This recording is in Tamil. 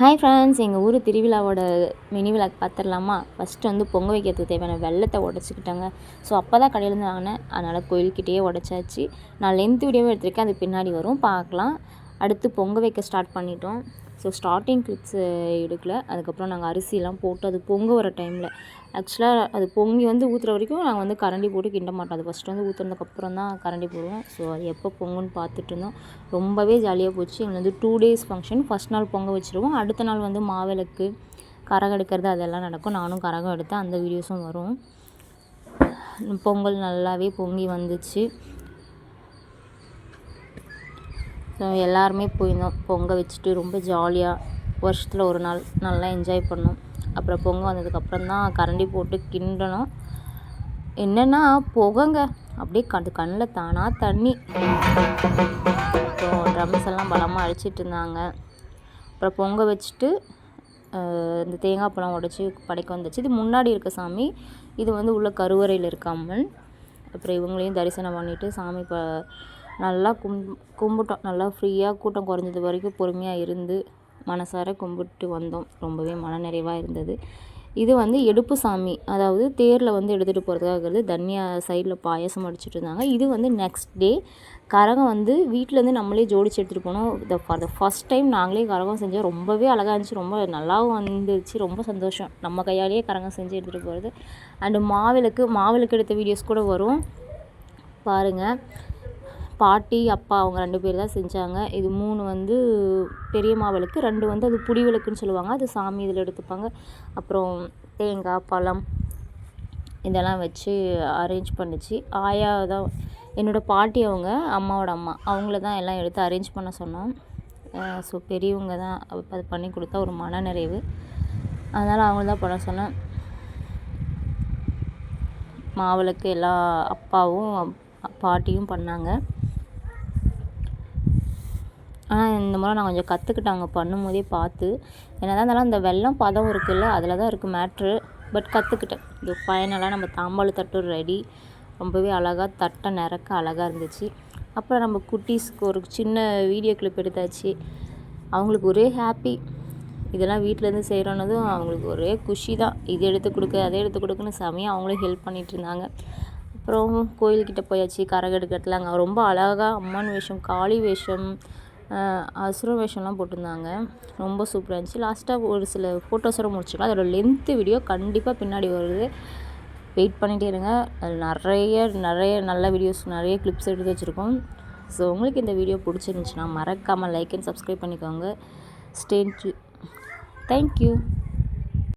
ஹாய் ஃப்ரெண்ட்ஸ் எங்கள் ஊர் திருவிழாவோட மினி விழாக்கு பார்த்துடலாமா ஃபஸ்ட்டு வந்து பொங்க வைக்கிறதுக்கு தேவையான வெள்ளத்தை உடச்சிக்கிட்டாங்க. ஸோ அப்போ தான் கடையிலேருந்து வாங்கினேன். அதனால் கோயில்கிட்டேயே உடச்சாச்சு. நான் லென்த் வீடியோவே எடுத்திருக்கேன். அது பின்னாடி வரும். பார்க்கலாம். அடுத்து பொங்க வைக்க ஸ்டார்ட் பண்ணிட்டோம். ஸோ ஸ்டார்டிங் கிளிப்ஸ் எடுக்கல. அதுக்கப்புறம் நாங்கள் அரிசிலாம் போட்டு அது பொங்க வர டைமில் ஆக்சுவலாக அது பொங்கி வந்து ஊற்றுற வரைக்கும் நாங்கள் வந்து கரண்டி போட்டு கிண்ட மாட்டோம். அது ஃபஸ்ட்டு வந்து ஊற்றுனதுக்கப்புறம் தான் கரண்டி போடுவோம். ஸோ அது எப்போ பொங்குன்னு பார்த்துட்டு இருந்தோம். ரொம்பவே ஜாலியாக போச்சு. எங்களுக்கு வந்து டூ டேஸ் ஃபங்க்ஷன் ஃபஸ்ட் நாள் பொங்க வச்சுருவோம். அடுத்த நாள் வந்து மாவிளக்கு கரகம் எடுக்கிறது அதெல்லாம் நடக்கும். நானும் கரகம் எடுத்தேன். அந்த வீடியோஸும் வரும். பொங்கல் நல்லாவே பொங்கி வந்துச்சு ஸோ எல்லாருமே போயிருந்தோம் பொங்கல் வச்சுட்டு ரொம்ப ஜாலியாக வருஷத்தில் ஒரு நாள் நல்லா என்ஜாய் பண்ணோம். அப்புறம் பொங்கல் வந்ததுக்கப்புறம் தான் கரண்டி போட்டு கிண்டணும். என்னென்னா புகங்க. அப்படியே அது கண்ணில் தானாக தண்ணி. அப்புறம் ட்ரம்ஸ் எல்லாம் பலமாக அடிச்சிட்டு இருந்தாங்க. அப்புறம் பொங்கல் வச்சுட்டு இந்த தேங்காய் பழம் உடச்சி படைக்க வந்துச்சு. இது முன்னாடி இருக்க சாமி. இது வந்து உள்ள கருவறையில் இருக்காமல் அப்புறம் இவங்களையும் தரிசனம் பண்ணிவிட்டு சாமி ப நல்லா கும் கும்பிட்டோம். நல்லா ஃப்ரீயாக கூட்டம் குறைஞ்சது வரைக்கும் பொறுமையாக இருந்து மனசார கும்பிட்டு வந்தோம். ரொம்பவே மனநிறைவாக இருந்தது. இது வந்து எடுப்பு சாமி அதாவது தேரில் வந்து எடுத்துகிட்டு போகிறதுக்காக இருக்கிறது தன்யா சைடில் பாயசம் அடிச்சுட்டு இருந்தாங்க. இது வந்து நெக்ஸ்ட் டே கரகம் வந்து வீட்டிலேருந்து நம்மளே ஜோடிச்சு எடுத்துகிட்டு போனோம். The for the first time நாங்களே கரகம் செஞ்சோம் ரொம்பவே அழகாக இருந்துச்சு. ரொம்ப நல்லாவும் வந்துருச்சு. ரொம்ப சந்தோஷம். நம்ம கையாலேயே கரகம் செஞ்சு எடுத்துகிட்டு போகிறது அண்டு மாவிளக்கு மாவிளக்கு எடுத்த வீடியோஸ் கூட வரும். பாருங்கள் பாட்டி அப்பா அவங்க ரெண்டு பேர் தான் செஞ்சாங்க. இது மூணு வந்து பெரிய மாவிளக்கு ரெண்டு வந்து அது புடி விளக்குன்னு சொல்லுவாங்க. அது சாமி இதில் எடுத்துப்பாங்க. அப்புறம் தேங்காய் பழம் இதெல்லாம் வச்சு அரேஞ்ச் பண்ணிச்சு. ஆயா தான் என்னோடய பாட்டி அவங்க அம்மாவோட அம்மா. அவங்கள தான் எல்லாம் எடுத்து அரேஞ்ச் பண்ண சொன்னோம். ஸோ பெரியவங்க தான் அது பண்ணி கொடுத்தா ஒரு மன நிறைவு அதனால் அவங்கள தான் பண்ண சொன்னேன். மாவிளக்கு எல்லா அப்பாவும் பாட்டியும் பண்ணாங்க. ஆனால் இந்த முறை நான் கொஞ்சம் கற்றுக்கிட்டாங்க பண்ணும் போதே பார்த்து என்ன தான் இருந்தாலும் அந்த வெள்ளம் பதம் இருக்குல்ல அதில் தான் இருக்குது மேட்ரு பட் கற்றுக்கிட்டேன் இது ஃபைனலாக நம்ம தாம்பாளு தட்டு ரெடி ரொம்பவே அழகாக தட்டை நிறக்க அழகாக இருந்துச்சு. அப்புறம் நம்ம குட்டீஸ்க்கு ஒரு சின்ன வீடியோ கிளிப் எடுத்தாச்சு. அவங்களுக்கு ஒரே ஹாப்பி இதெல்லாம் வீட்டிலேருந்து செய்கிறோன்னதும் அவங்களுக்கு ஒரே குஷி தான் இது எடுத்து கொடுக்க அதை எடுத்து கொடுக்குன்னு செமையாக அவங்களும் ஹெல்ப் பண்ணிகிட்டு இருந்தாங்க. அப்புறம் கோயில்கிட்ட போயாச்சு கரகடுக்கட்டில் அங்கே ரொம்ப அழகாக அம்மன் வேஷம் காளி வேஷம் அசுர வேஷம்லாம் போட்டிருந்தாங்க. ரொம்ப சூப்பராக இருந்துச்சு. லாஸ்ட்டாக ஒரு சில ஃபோட்டோஸோட முடிச்சுக்கலாம் அதோடய லென்த்து வீடியோ கண்டிப்பாக பின்னாடி வருது. வெயிட் பண்ணிகிட்டே இருங்க. அதில் நிறைய நிறைய நல்ல வீடியோஸ் நிறைய கிளிப்ஸ் எடுத்து வச்சுருக்கோம். ஸோ உங்களுக்கு இந்த வீடியோ பிடிச்சிருந்துச்சுன்னா மறக்காமல் லைக் அண்ட் சப்ஸ்கிரைப் பண்ணிக்கோங்க. ஸ்டேன் தேங்க்யூ